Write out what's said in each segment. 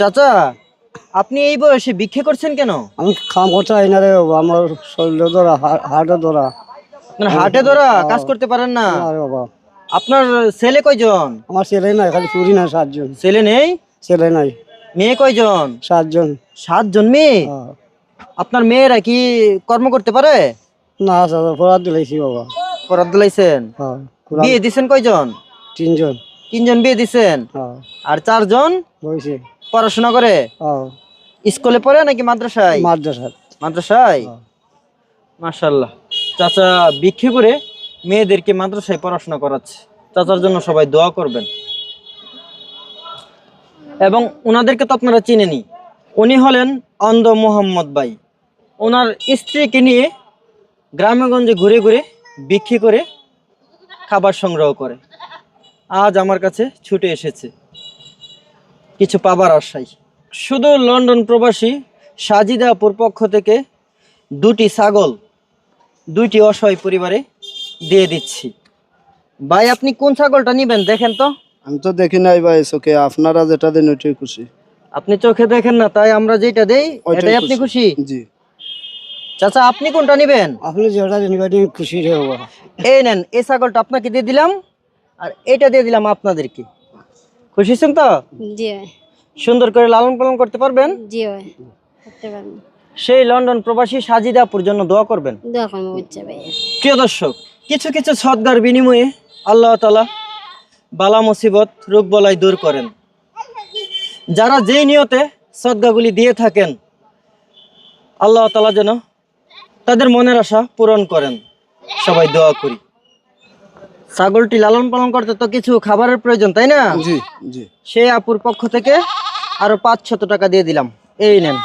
চাচা আপনি এই বয়সে ভিক্ষে করছেন কেন? আমি কাম করতে পারি না রে বাবা আমার শরীরে ধরা হার্টে ধরা। আপনার হাটে ধরা? কাজ করতে পারেন না। আরে বাবা। আপনার ছেলে কয়জন? আমার ছেলে নাই খালি পুরি না সাতজন। ছেলে নেই? ছেলে নাই। মেয়ে কয়জন? সাতজন। সাতজন মেয়ে? হ্যাঁ। আপনার মেয়েরা কি কর্ম করতে পারে? না চাচা পড়ার দিলাইছি বাবা। পরাত দিলাইছেন? হ্যাঁ বিয়ে দিছেন কয়জন? তিনজন। তিনজন বিয়ে দিছেন? হ্যাঁ। আর চারজন? বইছে। পড়াশোনা করে? হ্যাঁ। স্কুলে পড়ে নাকি মাদ্রাসায়? মাদ্রাসার মাদ্রাসায়? হ্যাঁ। মাশাল্লাহ চাচা ভিক্ষে করে মেয়েদেরকে মাদ্রাসায় পড়াশোনা করাচ্ছে। চাচার জন্য সবাই দোয়া করবেন। এবং ওনাদেরকে তো আপনারা চিনেনি উনি হলেন অন্ধ মোহাম্মদ ভাই। ওনার স্ত্রীকে নিয়ে গ্রামেগঞ্জে ঘুরে ঘুরে বিক্রি করে খাবার সংগ্রহ করে। আজ আমার কাছে ছুটে এসেছে। কিছু পাবার আশায়। শুধু লন্ডন প্রবাসী সাজিদাপুর পক্ষ থেকে দুটি ছাগল দুইটি অসহায় পরিবারে দিয়ে দিচ্ছি। ভাই আপনি কোন ছাগলটা নিবেন দেখেন তো? আমি তো দেখি নাই ভাই চোখে আপনারা যেটা দেন ওইটাই খুশি। আপনি চোখে দেখেন না তাই আমরা যেটা দেই ওইটাই আপনি খুশি। জি। চাচা আপনি কোনটা নিবেন? আপনি যেটা দেন ওইটাই খুশি রে বাবা এই নেন এই ছাগলটা আপনাকে দিয়ে দিলাম আর এটা দিয়ে দিলাম আপনাদেরকে। খুশি হয়েছেন তো? জি ভাই। সুন্দর করে লালন পালন করতে পারবেন? জি ভাই করতে পারব। সেই লন্ডন প্রবাসী সাজিদা আপুর জন্য দোয়া করবেন। দোয়া করব বুঝছে ভাই। প্রিয় দর্শক কিছু কিছু সদ্গার বিনিময়ে আল্লাহ তালা বালা মুসিবত রোগ বলাই দূর করেন। যারা যেই নিয়তে সদ্গাগুলি দিয়ে থাকেন আল্লাহ তালা যেন তাদের মনের আশা পূরণ করেন। সবাই দোয়া করি। ছাগলটি লালন পালন করতে তো কিছু খাবারের প্রয়োজন তাই না? জি জি। সেই আপুর পক্ষ থেকে আরও পাঁচশত টাকা দিয়ে দিলাম। এই নেন।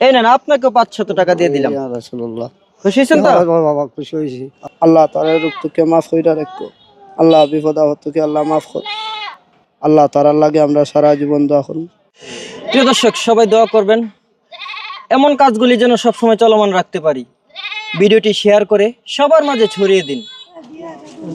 এই নেন আপনাকেও পাঁচশত টাকা দিয়ে দিলাম। খুশি হয়েছেন তো? বাবা বাবা খুশি হয়েছি। আল্লাহ তারা রুক্তকে মাফ কইরা রাখো। আল্লাহ বিপদ আল্লাহ মাফ কর। আল্লাহ তারার লাগে আমরা সারা জীবন দোয়া করব। প্রিয় দর্শক সবাই দোয়া করবেন। এমন কাজগুলি যেন সবসময় চলমান রাখতে পারি। ভিডিওটি শেয়ার করে সবার মাঝে ছড়িয়ে দিন। 응.